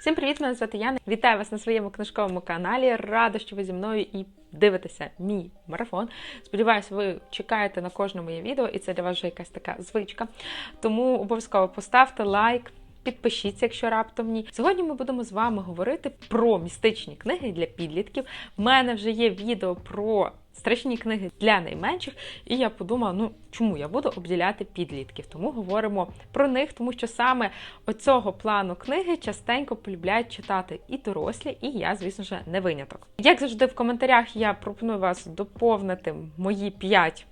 Всім привіт, мене звати Яна. Вітаю вас на своєму книжковому каналі. Рада, що ви зі мною і дивитеся мій марафон. Сподіваюсь, ви чекаєте на кожне моє відео, і це для вас вже якась така звичка. Тому обов'язково поставте лайк. Підпишіться, якщо раптом ні. Сьогодні ми будемо з вами говорити про містичні книги для підлітків. У мене вже є відео про страшні книги для найменших, і я подумала, ну чому я буду обділяти підлітків? Тому говоримо про них, тому що саме оцього плану книги частенько полюбляють читати і дорослі, і я, звісно ж, не виняток. Як завжди, в коментарях я пропоную вас доповнити мої п'ять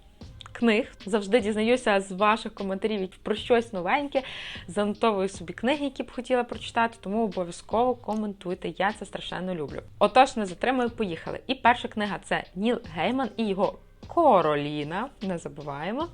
книг. Завжди дізнаюся з ваших коментарів про щось новеньке. Занотовую собі книги, які б хотіла прочитати, тому обов'язково коментуйте. Я це страшенно люблю. Отож, не затримую, поїхали. І перша книга це Ніл Гейман і його. Короліна, не забуваємо.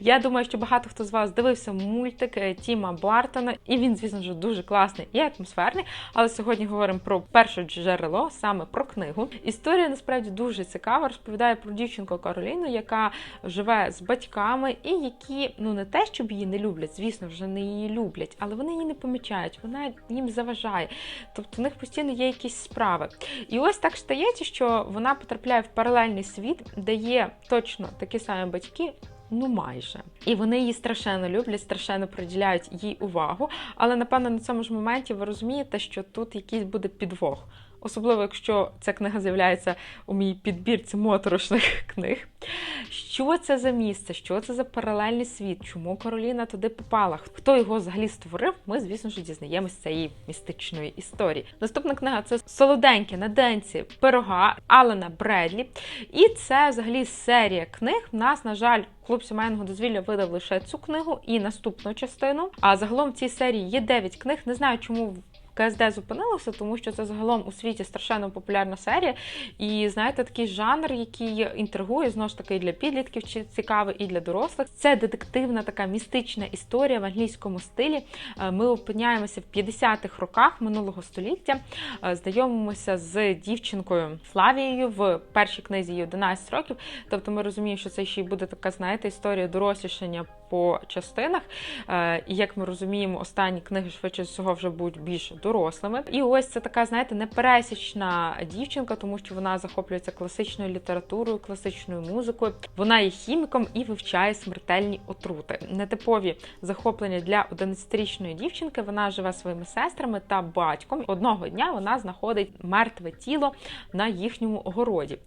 Я думаю, що багато хто з вас дивився мультик е, Тіма Бартона, і він, звісно ж, дуже класний і атмосферний. Але сьогодні говоримо про перше джерело, саме про книгу. Історія насправді дуже цікава. Розповідає про дівчинку Кароліну, яка живе з батьками, і які ну не те, щоб її не люблять, звісно, вже не її люблять, але вони її не помічають, вона їм заважає. Тобто у них постійно є якісь справи. І ось так стається, що вона потрапляє в паралельний світ, де є точно такі самі батьки. Ну, майже. І вони її страшенно люблять, страшенно приділяють їй увагу. Але, напевно, на цьому ж моменті ви розумієте, що тут якийсь буде підвох. Особливо, якщо ця книга з'являється у моїй підбірці моторошних книг. Що це за місце? Що це за паралельний світ? Чому Кароліна туди попала? Хто його взагалі створив? Ми, звісно ж, дізнаємось цієї містичної історії. Наступна книга це солоденьке на денці пирога Алена Бредлі. І це взагалі серія книг. У нас, на жаль, клуб сімейного дозвілля видав лише цю книгу і наступну частину. А загалом в цій серії є 9 книг. Не знаю, чому. КСД зупинилося, тому що це загалом у світі страшенно популярна серія. І знаєте, такий жанр, який інтригує, знову ж таки, і для підлітків чи цікавий, і для дорослих. Це детективна така містична історія в англійському стилі. Ми опиняємося в 50-х роках минулого століття, знайомимося з дівчинкою Флавією в першій книзі її 11 років. Тобто ми розуміємо, що це ще й буде така, знаєте, історія дорослішання по частинах. І як ми розуміємо, останні книги швидше всього вже будуть більш дорослими. І ось це така, знаєте, непересічна дівчинка, тому що вона захоплюється класичною літературою, класичною музикою. Вона є хіміком і вивчає смертельні отрути. Нетипові захоплення для 11-річної дівчинки. Вона живе своїми сестрами та батьком. Одного дня вона знаходить мертве тіло на їхньому городі.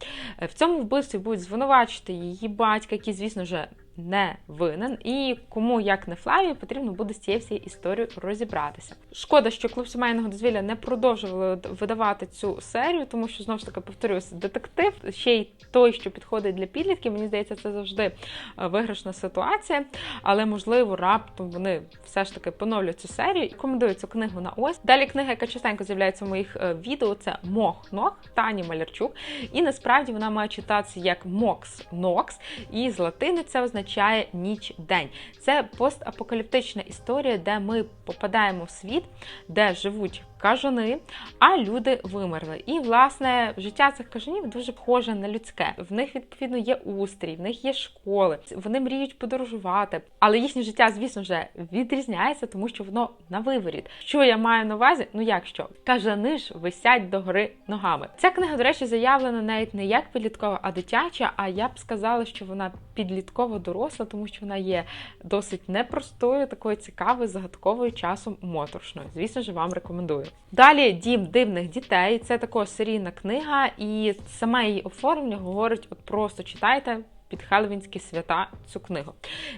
В цьому вбивстві будуть звинувачити її батька, який, звісно вже не винен, і кому, як не Флаві, потрібно буде з цією всією історією розібратися. Шкода, що клуб сімейного дозвілля не продовжували видавати цю серію, тому що знову ж таки повторюся, детектив ще й той, що підходить для підлітків. Мені здається, це завжди виграшна ситуація. Але можливо, раптом вони все ж таки поновлять цю серію і рекомендую цю книгу на ось. Далі книга, яка частенько з'являється в моїх відео, це Мох Ног Тані Малярчук. І насправді вона має читатися як Мокс Нокс, і з латини це означає означає ніч-день. Це постапокаліптична історія, де ми попадаємо в світ, де живуть кажани, а люди вимерли. І, власне, життя цих кажанів дуже схоже на людське. В них, відповідно, є устрій, в них є школи, вони мріють подорожувати. Але їхнє життя, звісно вже відрізняється, тому що воно на виворіт. Що я маю на увазі? Ну як що? Кажани ж висять до гори ногами. Ця книга, до речі, заявлена навіть не як підліткова, а дитяча. А я б сказала, що вона підлітково доросла, тому що вона є досить непростою, такою цікавою, загадковою часом моторшною. Звісно ж, вам рекомендую. Далі дім дивних дітей. Це також серійна книга, і саме її оформлення говорить: от просто читайте. Під Хелвінські свята цю книгу.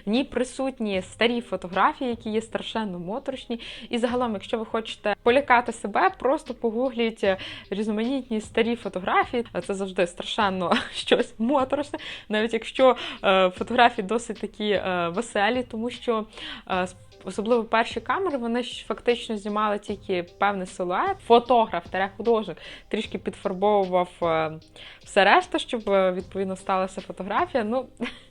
В ній присутні старі фотографії, які є страшенно моторошні. І загалом, якщо ви хочете полякати себе, просто погугліть різноманітні старі фотографії. Це завжди страшенно щось моторошне, навіть якщо е, фотографії досить такі е, веселі, тому що е, Особливо перші камери, вони ж фактично знімали тільки певний силует. Фотограф, тере художник трішки підфарбовував все решта, щоб відповідно сталася фотографія. Ну,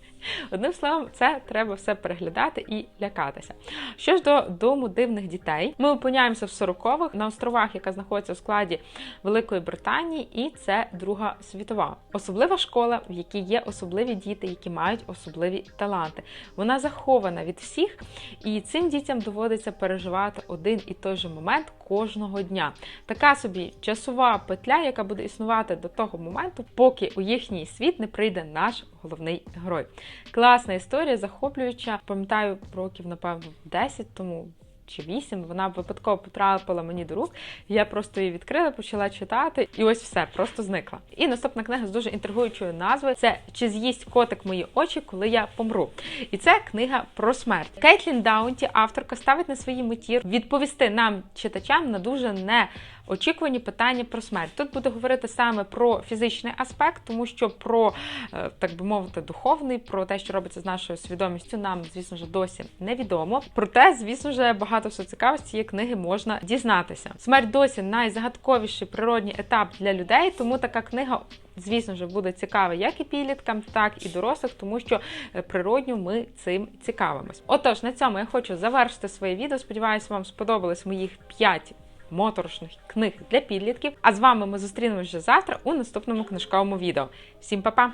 Одним словом, це треба все переглядати і лякатися. Що ж до дому дивних дітей, ми опиняємося в 40-х на островах, яка знаходиться у складі Великої Британії, і це Друга світова. Особлива школа, в якій є особливі діти, які мають особливі таланти. Вона захована від всіх, і цим дітям доводиться переживати один і той же момент кожного дня. Така собі часова петля, яка буде існувати до того моменту, поки у їхній світ не прийде наш головний герой. Класна історія, захоплююча. Пам'ятаю, років, напевно, 10 тому. Чи вісім вона випадково потрапила мені до рук. Я просто її відкрила, почала читати, і ось все просто зникла. І наступна книга з дуже інтригуючою назвою це Чи з'їсть котик мої очі, коли я помру. І це книга про смерть. Кейтлін Даунті, авторка, ставить на своїй меті відповісти нам, читачам, на дуже не очікувані питання про смерть. Тут буде говорити саме про фізичний аспект, тому що про, е, так би мовити, духовний, про те, що робиться з нашою свідомістю, нам, звісно ж, досі невідомо. Проте, звісно ж, багато всього цікавого з цієї книги можна дізнатися. Смерть досі найзагадковіший природній етап для людей, тому така книга. Звісно ж, буде цікава як і підліткам, так і дорослих, тому що е, природньо ми цим цікавимось. Отож, на цьому я хочу завершити своє відео. Сподіваюся, вам сподобались моїх 5 моторошних книг для підлітків. А з вами ми зустрінемося завтра у наступному книжковому відео. Всім па-па!